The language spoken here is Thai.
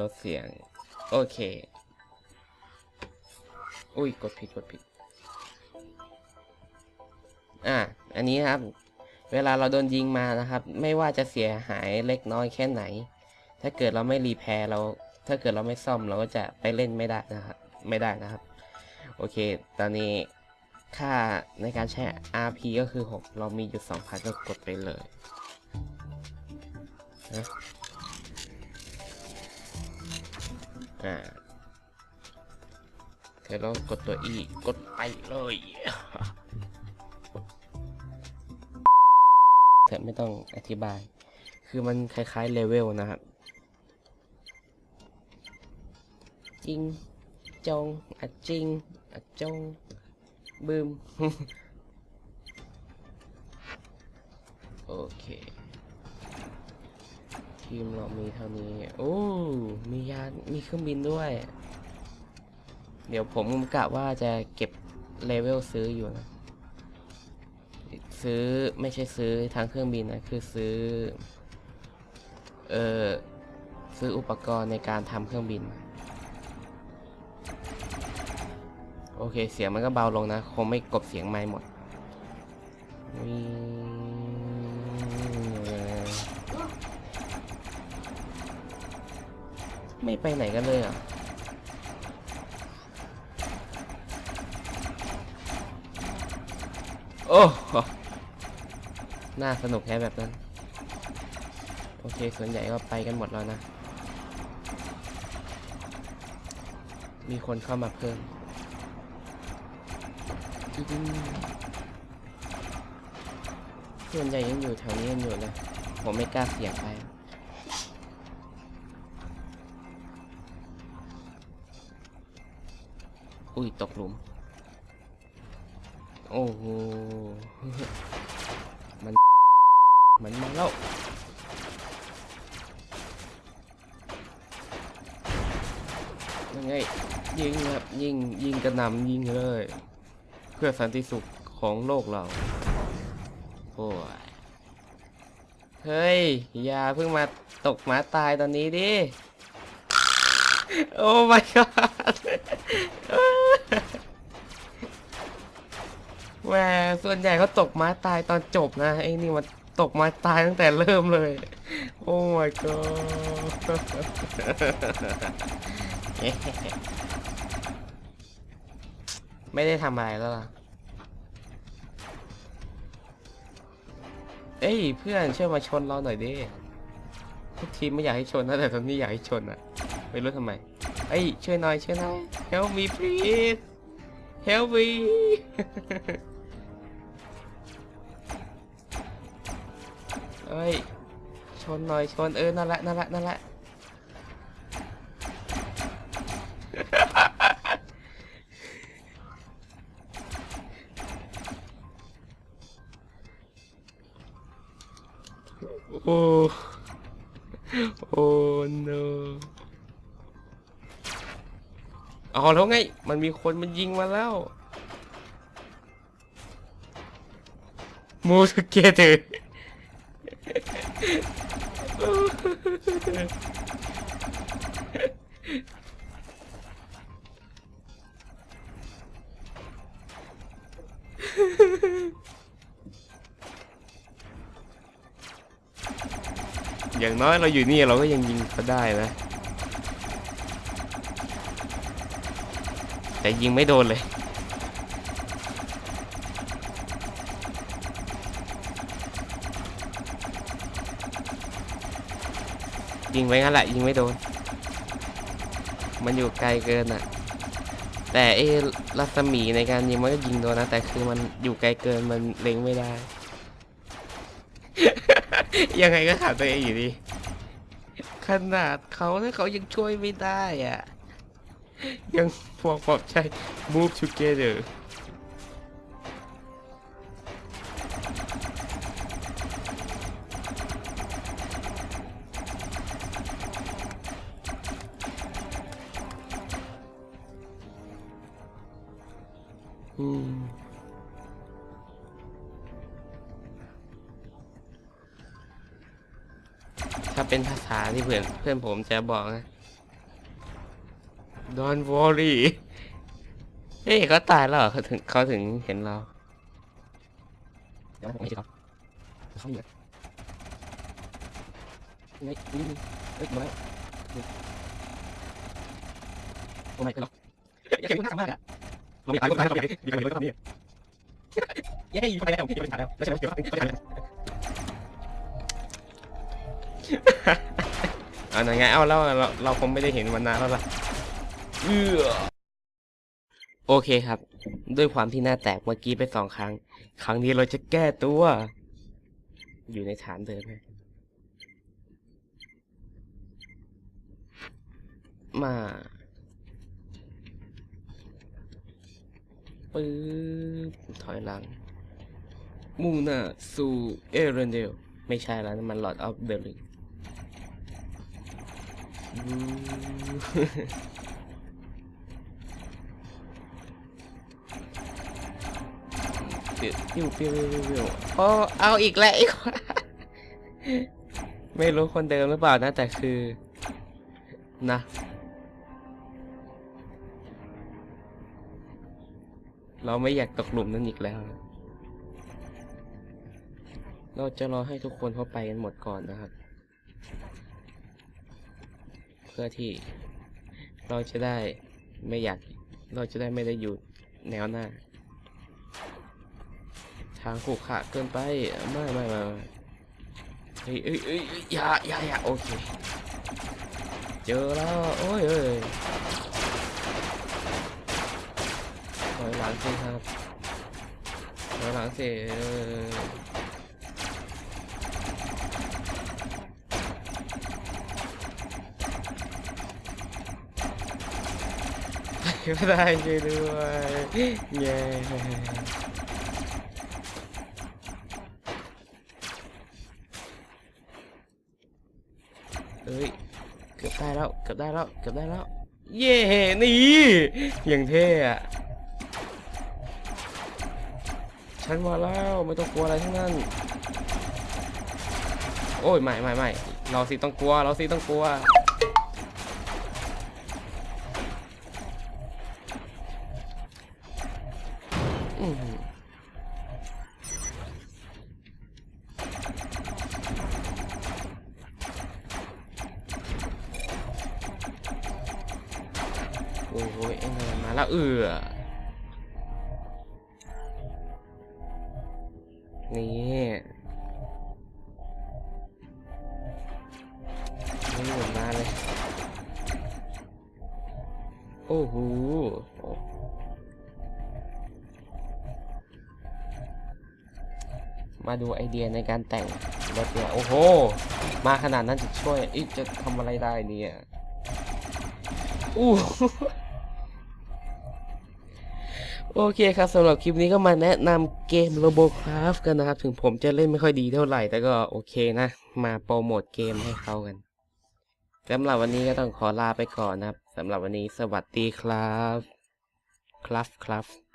ลดเสียง โอเค อุ้ย กดผิด กดผิด อะ อันนี้ครับ เวลาเราโดนยิงมานะครับ ไม่ว่าจะเสียหายเล็กน้อยแค่ไหน ถ้าเกิดเราไม่รีแพร์เรา ถ้าเกิดเราไม่ซ่อมเราก็จะไปเล่นไม่ได้นะครับ ไม่ได้นะครับ โอเค ตอนนี้ค่าในการใช้ RP ก็คือ 6 เรามีอยู่ 2,000 ก็กดไปเลยนะ อ่าเดี๋ยวเรากดตัว E กดไปเลยแต่ไม่ต้องอธิบาย คือมันคล้ายๆเลเวลนะครับ จริง จงอะจริงอะจงบึมโอเค ทีมเรามีเท่านี้ โอ้ มียานมีเครื่องบินด้วย เดี๋ยวผมกะว่าจะเก็บเลเวลซื้ออยู่นะ ซื้อไม่ใช่ซื้อทางเครื่องบินนะ คือซื้อ เออซื้ออุปกรณ์ในการทำเครื่องบิน โอเค เสียงมันก็เบาลงนะ คงไม่กบเสียงไม้หมดวิ่ ไม่ไปไหนกันเลยอะโอ้หน่าสนุกแค่แบบนั้น โอเค ส่วนใหญ่ก็ไปกันหมดแล้วนะ มีคนเข้ามาเพิ่มส่วนใหญ่ยังอยู่แถวนี้กันอยู่นะ ผมไม่กล้าเสี่ยงไป อุ้ยตกหลุม โอ้โห มัน มันมาแล้วยังไงยิงครับยิงยิงกระหน่ำยิงเลย เพื่อสันติสุขของโลกเราโอ้ยเฮ้ย อย่าเพิ่งมาตกหมาตายตอนนี้ดิ โอ้ my god แหมส่วนใหญ่เขาตกม้าตายตอนจบนะไอ้นี่มันตกมาตายตั้งแต่เริ่มเลย โอ้ my god ไม่ได้ทำอะไรแล้วล่ะ เอ้ยเพื่อนช่วยมาชนเราหน่อยดิ ทุกทีไม่อยากให้ชนนะแต่ตอนนี้อยากให้ชนอะไม่รู้ทำไม เอ้ยช่วยหน่อยช่วยหน่อย help me please help me เอ้ย ชนหน่อย ชนเออ นั่นแหละ นั่นแหละ นั่นแหละ โอ้ โอ้ no เอาแล้วไง มันมีคนมันยิงมาแล้ว Move together อ อย่างน้อยเราอยู่นี่เราก็ยังยิงเขาได้นะ แต่ยิงไม่โดนเลย ยิงไว้งั้นแหละยิงไม่โดน มันอยู่ไกลเกินอะ แต่ไอ้รัศมีในการยิงมันก็ยิงโดนนะ แต่คือมันอยู่ไกลเกินมันเล็งไม่ได้ ยังไงก็ขาดตัวเองอยู่ดี ขนาดเขาถ้าเขายังช่วยไม่ได้อะ ยังพวกปลอบใจ move together ถ้าเป็นภาษาที่เพื่อนเพื่อนผมจะบอกนะ Don't worry เฮ้ยเขาตายแล้วเหรอเขาถึงเขาถึงเห็นเราเดี๋ยวผมไม่ใช่เขาเขาอยู่ไงนี่นี่เฮ้ยมาแล้วนี่โอ้ไม่เป็นหรอกอย่าเก่งมากมากอะเราไม่ตายก็ตายเราไม่ดีกันเลยก็ทำนี่เย้อยู่ไปแล้วอยู่ไปแล้วแล้วใช่ไหมเกี่ยวกับเขาจะ เอาหน่อยไงเอาแล้วเราเราคงไม่ได้เห็นมันนานแล้วล่ะเออโอเคครับ ด้วยความที่หน้าแตกเมื่อกี้ไปสองครั้ง ครั้งนี้เราจะแก้ตัว อยู่ในฐานเดิมไหมมาปึ๊บถอยหลัง มุ่งหน้าสู่เอเรนเดล ไม่ใช่แล้วมันหลอดออฟเดลิง ปิ้วปิ้วปิ้วปิ้วปิ้วโอ้เอาอีกแล้วอีกไม่รู้คนเดิมหรือเปล่านะ แต่คือนะเราไม่อยากตกหลุมนั้นอีกแล้ว เราจะรอให้ทุกคนเข้าไปกันหมดก่อนนะครับ พื่อที่เราจะได้ไม่อยากเราจะได้ไม่ได้อยู่แนวหน้า ทางขรุขะเกินไปไม่ไม่ไม่เฮ้ยเอ้ยเอ้ยเอ้ยอย่าอย่าอย่าโอเคเจอแล้วโอ้ยเอ้ยถอยหลังสิครับถอยหลังสิ เออไม่ได้ช่วยด้วยเย้เอ้ยเกือบได้แล้วเกือบได้แล้วเกือบได้แล้ว เย่นี่อย่างเท่อะฉันมาแล้วไม่ต้องกลัวอะไรทั้งนั้น โอ้ยไม่ไม่ไม่เราสิต้องกลัว เราสิต้องกลัว อ้ยไอ้เนินมาแล้วเอือนี่นี่หมุนมาเลย โอ้โหมาดูไอเดียในการแต่งรถเนี่ยโอ้โห มาขนาดนั้นจะช่วยอิจะทำอะไรได้เนี่ยอู้ โอเคครับสำหรับคลิปนี้ก็มาแนะนำเกม Robocraft กันนะครับ ถึงผมจะเล่นไม่ค่อยดีเท่าไหร่ แต่ก็โอเคนะ มาโปรโมทเกมให้เขากันสำหรับวันนี้ก็ต้องขอลาไปก่อนนะครับสำหรับวันนี้สวัสดีครับ ครับครับ